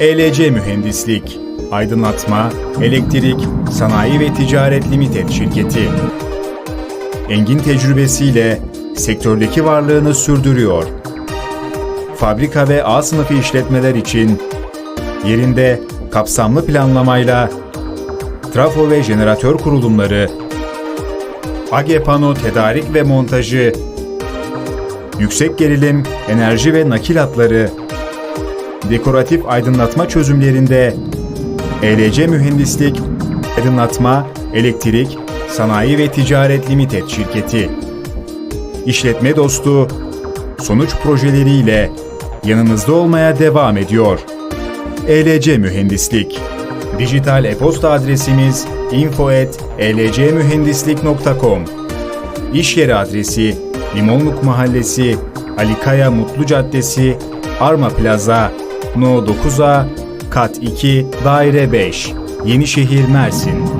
ELC Mühendislik, Aydınlatma, Elektrik, Sanayi ve Ticaret Limited şirketi. Engin tecrübesiyle sektördeki varlığını sürdürüyor. Fabrika ve A sınıfı işletmeler için yerinde kapsamlı planlamayla trafo ve jeneratör kurulumları, AGE pano tedarik ve montajı, yüksek gerilim, enerji ve nakil hatları, dekoratif aydınlatma çözümlerinde ELC Mühendislik, Aydınlatma, Elektrik, Sanayi ve Ticaret Limited şirketi. İşletme dostu, sonuç projeleriyle yanınızda olmaya devam ediyor. ELC Mühendislik Dijital e-posta adresimiz info@elcmühendislik.com İş yeri adresi Limonluk Mahallesi, Alikaya Mutlu Caddesi, Arma Plaza, No 9A, Kat 2, Daire 5, Yenişehir, Mersin.